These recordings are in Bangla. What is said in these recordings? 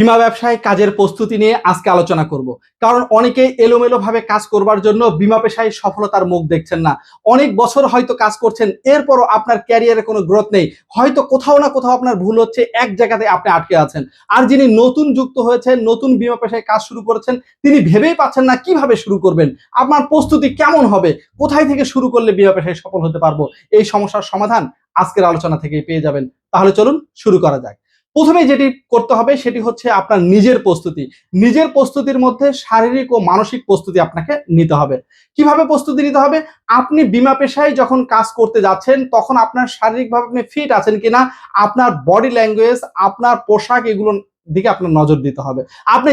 বীমা ব্যবসায় কাজের প্রস্তুতি নিয়ে আজকে আলোচনা করব। কারণ অনেকে এলোমেলো ভাবে কাজ করবার জন্য বীমা পেশায় সফলতার মুখ দেখছেন না। অনেক বছর হয়তো কাজ করছেন, এরপরও আপনার ক্যারিয়ারে কোনো গ্রোথ নেই। হয়তো কোথাও না কোথাও আপনার ভুল হচ্ছে, এক জায়গাতে আপনি আটকে আছেন। আর যিনি নতুন যুক্ত হয়েছেন, নতুন বীমা পেশায় কাজ শুরু করেছেন, তিনি ভেবেই পাচ্ছেন না কীভাবে শুরু করবেন। আপনার প্রস্তুতি কেমন হবে? কোথায় থেকে শুরু করলে বীমা পেশায় সফল হতে পারব? এই সমস্যার সমাধান আজকের আলোচনা থেকেই পেয়ে যাবেন। তাহলে চলুন শুরু করা যাক। প্রথমে যেটি করতে হবে সেটি হচ্ছে আপনার নিজের প্রস্তুতি। নিজের প্রস্তুতির মধ্যে শারীরিক ও মানসিক প্রস্তুতি আপনাকে নিতে হবে। কীভাবে প্রস্তুতি নিতে হবে? আপনি বিমা পেশায় যখন কাজ করতে যাচ্ছেন, তখন আপনার শারীরিকভাবে আপনি ফিট আছেন কিনা, আপনার বডি ল্যাঙ্গুয়েজ আপনার পোশাক এগুলো দিকে আপনার নজর দিতে হবে। আপনি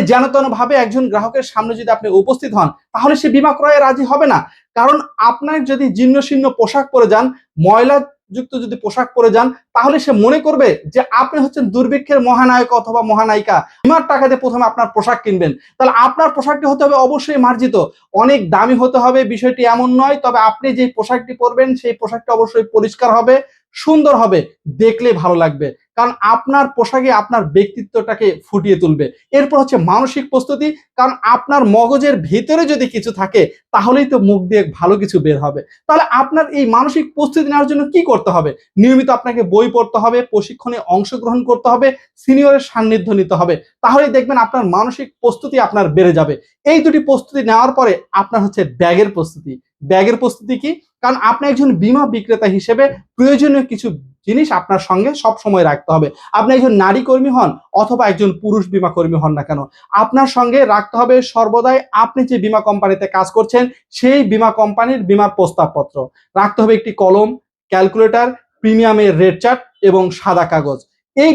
ভাবে একজন গ্রাহকের সামনে যদি আপনি উপস্থিত হন, তাহলে সে বিমা ক্রয়ে রাজি হবে না। কারণ আপনার যদি জীর্ণ শীর্ণ পোশাক পরে যান, ময়লা যুক্ত যদি পোশাক পরে যান, তাহলে সে মনে করবে যে আপনি হচ্ছেন দুর্ভিক্ষের মহানায়ক অথবা মহানায়িকা। বিমার টাকা দিয়ে প্রথমে আপনার পোশাক কিনবেন। তাহলে আপনার পোশাকটি হতে হবে অবশ্যই মার্জিত। অনেক দামি হতে হবে, বিষয়টি এমন নয়, তবে আপনি যে পোশাকটি পরবেন, সেই পোশাকটি অবশ্যই পরিষ্কার হবে। সুন্দর হবে, দেখলে ভালো লাগবে। কারণ আপনার পোশাকে আপনার ব্যক্তিত্বটাকে ফুটিয়ে তুলবে। এরপর হচ্ছে মানসিক প্রস্তুতি। কারণ আপনার মগজের ভিতরে যদি কিছু থাকে, তাহলেই তো মুখ দিয়ে ভালো কিছু বের হবে। তাহলে আপনার এই মানসিক প্রস্তুতি নেওয়ার জন্য কি করতে হবে? নিয়মিত আপনাকে বই পড়তে হবে, প্রশিক্ষণে অংশগ্রহণ করতে হবে সিনিয়রের সান্নিধ্য নিতে হবে। তাহলেই দেখবেন আপনার মানসিক প্রস্তুতি আপনার বেড়ে যাবে। এই দুটি প্রস্তুতি নেওয়ার পরে আপনার হচ্ছে ব্যাগের প্রস্তুতি। ব্যাগের প্রস্তুতি কি? কারণ আপনি একজন বিমা বিক্রেতা হিসেবে প্রয়োজনীয় কিছু জিনিস আপনার সঙ্গে সব সময় রাখতে হবে। আপনি একজন নারী কর্মী হন অথবা একজন পুরুষ বিমা কর্মী হন না কেন? আপনার সঙ্গে রাখতে হবে সর্বদাই আপনি যে বিমা কোম্পানিতে কাজ করছেন, সেই বিমা কোম্পানির বিমার প্রস্তাবপত্র। রাখতে হবে একটি কলম, ক্যালকুলেটর, প্রিমিয়ামের রেড চার্ট এবং সাদা কাগজ। এই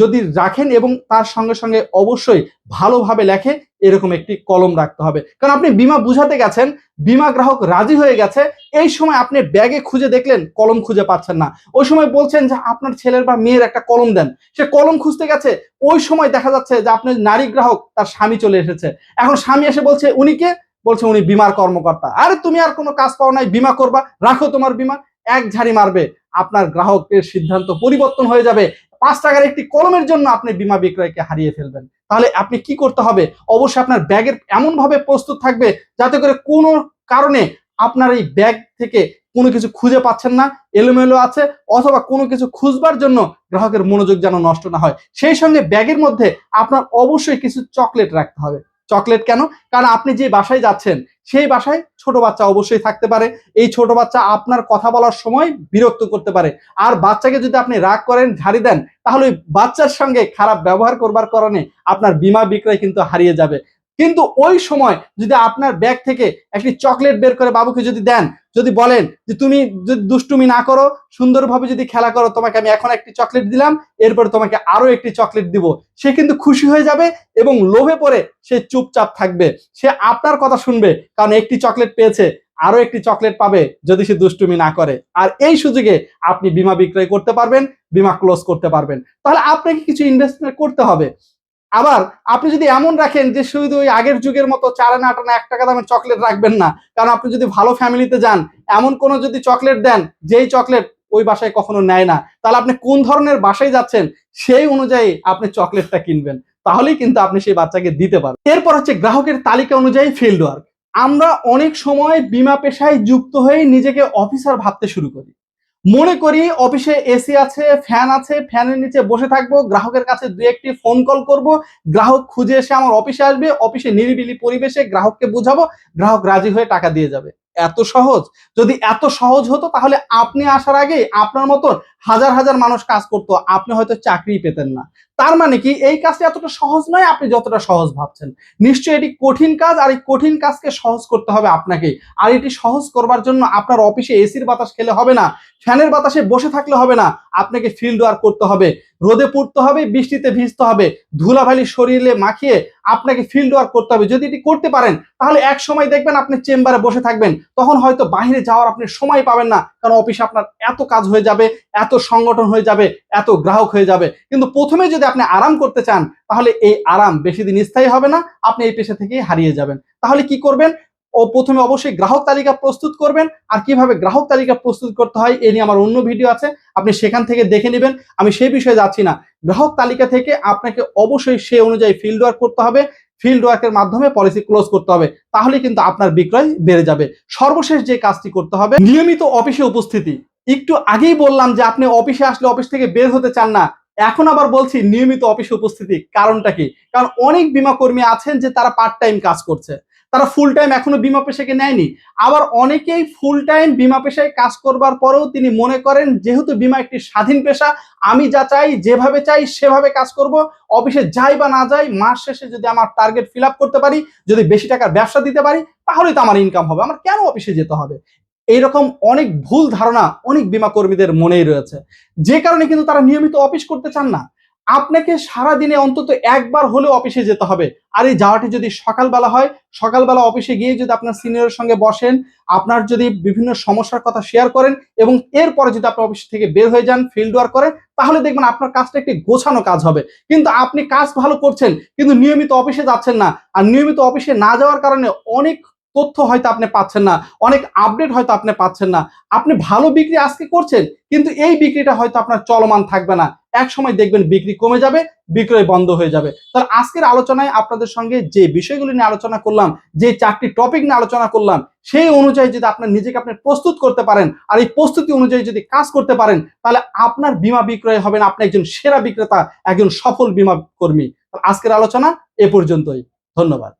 যদি রাখেন এবং তার সঙ্গে সঙ্গে অবশ্যই ভালোভাবে লেখে, এরকম একটি কলম রাখতে হবে। কারণ আপনি বিমা বুঝাতে গেছেন, বিমা গ্রাহক রাজি হয়ে গেছে, এই সময় আপনি ব্যাগে খুঁজে দেখলেন, কলম খুঁজে পাচ্ছেন না। ওই সময় বলছেন যে আপনার ছেলের বা মেয়ের একটা কলম দেন। সে কলম খুঁজতে গেছে, ওই সময় দেখা যাচ্ছে যে আপনার নারী গ্রাহক তার স্বামী চলে এসেছে। এখন স্বামী এসে বলছে উনিকে বলছে, উনি বিমার কর্মকর্তা। আরে, তুমি আর কোনো কাজ পাও নাই, বিমা করবা, রাখো তোমার বিমা। এক ঝাড়ি মারবে, আপনার গ্রাহকের সিদ্ধান্ত পরিবর্তন হয়ে যাবে। পাঁচ টাকার একটি কলমের জন্য আপনি বিমা বিক্রয়কে হারিয়ে ফেলবেন। তাহলে আপনি কি করতে হবে? অবশ্যই আপনার ব্যাগের এমনভাবে প্রস্তুত থাকবে যাতে করে কোনো কারণে আপনার এই ব্যাগ থেকে কোনো কিছু খুঁজে পাচ্ছেন না, এলোমেলো আছে, অথবা কোনো কিছু খুঁজবার জন্য গ্রাহকের মনোযোগ যেন নষ্ট না হয়। সেই সঙ্গে ব্যাগের মধ্যে আপনার অবশ্যই কিছু চকলেট রাখতে হবে। চকলেট কেন? কারণ আপনি যে বাসায় যাচ্ছেন, সেই বাসায় ছোট বাচ্চা অবশ্যই থাকতে পারে। এই ছোট বাচ্চা আপনার কথা বলার সময় বিরক্ত করতে পারে। আর বাচ্চাকে যদি আপনি রাগ করেন, ঝাড়ি দেন, তাহলে ওই বাচ্চার সঙ্গে খারাপ ব্যবহার করবার কারণে আপনার বিমা বিক্রয় কিন্তু হারিয়ে যাবে। কিন্তু ওই সময় যদি আপনার ব্যাগ থেকে একটি চকলেট বের করে বাবুকে যদি দেন, যদি বলেন যে তুমি যদি দুষ্টুমি না করো, সুন্দরভাবে যদি খেলা করো, তোমাকে আমি এখন একটি চকলেট দিলাম, এরপর তোমাকে আরও একটি চকলেট দিব, সে কিন্তু খুশি হয়ে যাবে এবং লোভে পড়ে সে চুপচাপ থাকবে। সে আপনার কথা শুনবে, কারণ একটি চকলেট পেয়েছে আরও একটি চকলেট পাবে যদি সে দুষ্টুমি না করে। আর এই সুযোগে আপনি বিমা বিক্রয় করতে পারবেন, বিমা ক্লোজ করতে পারবেন। তাহলে আপনাকে কিছু ইনভেস্টমেন্ট করতে হবে। আবার আপনি যদি এমন রাখেন যে শুধু ওই আগের যুগের মতো চার আনা, আট আনা এক টাকা দামের চকলেট রাখবেন না, কারণ আপনি যদি ভালো ফ্যামিলিতে যান, এমন কোনো যদি চকলেট দেন, যেই চকলেট ওই বাসায় কখনো নেয় না, তাহলে আপনি কোন ধরনের বাসায় যাচ্ছেন, সেই অনুযায়ী আপনি চকলেটটা কিনবেন, তাহলেই কিন্তু আপনি সেই বাচ্চাকে দিতে পারবেন। এরপর হচ্ছে গ্রাহকের তালিকা অনুযায়ী ফিল্ড ওয়ার্ক আমরা অনেক সময় বিমা পেশায় যুক্ত হয়ে নিজেকে অফিসার ভাবতে শুরু করি। মনে করি অফিসে এসি আছে ফ্যান আছে ফ্যানের নিচে বসে থাকব, গ্রাহকের কাছে দু একটি ফোন কল করব, গ্রাহক খুঁজে এসে আমার অফিসে আসবে, অফিসে নিরিবিলি পরিবেশে গ্রাহককে বুঝাবো, গ্রাহক রাজি হয়ে টাকা দিয়ে যাবে। এত সহজ? যদি এত সহজ হতো, তাহলে আপনি আসার আগে আপনার মতন হাজার হাজার মানুষ কাজ করতো, আপনি হয়তো চাকরি পেতেন না। তার মানে কি, এই কাজটা এতটা সহজ নয়, আপনি যতটা সহজ ভাবছেন। নিশ্চয়ই এটি কঠিন কাজ, আর এই কঠিন কাজকে সহজ করতে হবে আপনাকে। আর এটি সহজ করবার জন্য আপনার অফিসে এসির বাতাস খেলে হবে না, ফ্যানের বাতাসে বসে থাকলে হবে না, আপনাকে ফিল্ড ওয়ার্ক করতে হবে। রোদে পড়তে হবে, বৃষ্টিতে ভিজতে হবে। ধুলাবালি শরীরে মাখিয়ে আপনাকে ফিল্ড ওয়ার্ক করতে হবে। যদি এটি করতে পারেন, তাহলে এক সময় দেখবেন আপনি চেম্বারে বসে থাকবেন। তখন হয়তো বাইরে যাওয়ার আপনি সময় পাবেন না, কারণ অফিসে আপনার এত কাজ হয়ে যাবে, এত সংগঠন হয়ে যাবে, এত গ্রাহক হয়ে যাবে। কিন্তু প্রথমে যদি আপনি আরাম করতে চান, তাহলে এই আরাম বেশি দিন স্থায়ী হবে না, আপনি এই পেশা থেকেই হারিয়ে যাবেন। তাহলে কি করবেন? ও প্রথমে অবশ্যই গ্রাহক তালিকা প্রস্তুত করবেন আর কীভাবে গ্রাহক তালিকা প্রস্তুত করতে হয় এ নিয়ে আমার অন্য ভিডিও আছে। আপনি সেখান থেকে দেখে নেবেন। আমি সেই বিষয়ে যাচ্ছি না। গ্রাহক তালিকা থেকে আপনাকে অবশ্যই সে অনুযায়ী ফিল্ড ওয়ার্ক করতে হবে। ফিল্ড ওয়ার্কের মাধ্যমে পলিসি ক্লোজ করতে হবে। তাহলে কিন্তু আপনার বিক্রয় বেড়ে যাবে। সর্বশেষ যে কাজটি করতে হবে, নিয়মিত অফিসে উপস্থিতি। একটু আগেই বললাম যে আপনি অফিসে আসলে অফিস থেকে বের হতে চান না। এখন আবার বলছি নিয়মিত অফিসে উপস্থিতি। কারণটা কি? কারণ অনেক বীমা কর্মী আছেন যে তারা পার্ট টাইম কাজ করছে। তারা ফুল টাইম এখনও বিমা পেশাকে নেয়নি। আবার অনেকেই ফুল টাইম বিমা পেশায় কাজ করবার পরেও তিনি মনে করেন, যেহেতু বিমা একটি স্বাধীন পেশা, আমি যা চাই, যেভাবে চাই, সেভাবে কাজ করব। অফিসে যাই বা না যাই, মাস শেষে যদি আমার টার্গেট ফিল করতে পারি, যদি বেশি টাকার ব্যবসা দিতে পারি, তাহলেই তো আমার ইনকাম হবে। আমার কেন অফিসে যেতে হবে? এইরকম অনেক ভুল ধারণা অনেক বীমা কর্মীদের মনেই রয়েছে। যে কারণে কিন্তু তারা নিয়মিত অফিস করতে চান না। আপনাকে সারা দিনে অন্তত একবার হলেও অফিসে যেতে হবে। আর এই যাওয়াটি যদি সকালবেলা হয়, সকালবেলা অফিসে গিয়ে যদি আপনার সিনিয়রের সঙ্গে বসেন, আপনার যদি বিভিন্ন সমস্যার কথা শেয়ার করেন এবং এরপরে যদি আপনি অফিস থেকে বের হয়ে যান ফিল্ড ওয়ার্ক করেন তাহলে দেখবেন আপনার কাজটা একটি গোছানো কাজ হবে। কিন্তু আপনি কাজ ভালো করছেন, কিন্তু নিয়মিত অফিসে যাচ্ছেন না। আর নিয়মিত অফিসে না যাওয়ার কারণে অনেক তথ্য হয়তো আপনি পাচ্ছেন না, অনেক আপডেট হয়তো আপনি পাচ্ছেন না। আপনি ভালো বিক্রি আজকে করছেন, কিন্তু এই বিক্রিটা হয়তো আপনার চলমান থাকবে না। এক সময় দেখবেন বিক্রি কমে যাবে, বিক্রয় বন্ধ হয়ে যাবে। তাহলে আজকের আলোচনায় আপনাদের সঙ্গে যে বিষয়গুলি নিয়ে আলোচনা করলাম, যে চারটি টপিক নিয়ে আলোচনা করলাম, সেই অনুযায়ী যদি আপনার নিজেকে আপনি প্রস্তুত করতে পারেন, আর এই প্রস্তুতি অনুযায়ী যদি কাজ করতে পারেন, তাহলে আপনার বীমা বিক্রয় হবেন, আপনি একজন সেরা বিক্রেতা, একজন সফল বীমা কর্মী। আজকের আলোচনা এ পর্যন্তই। ধন্যবাদ।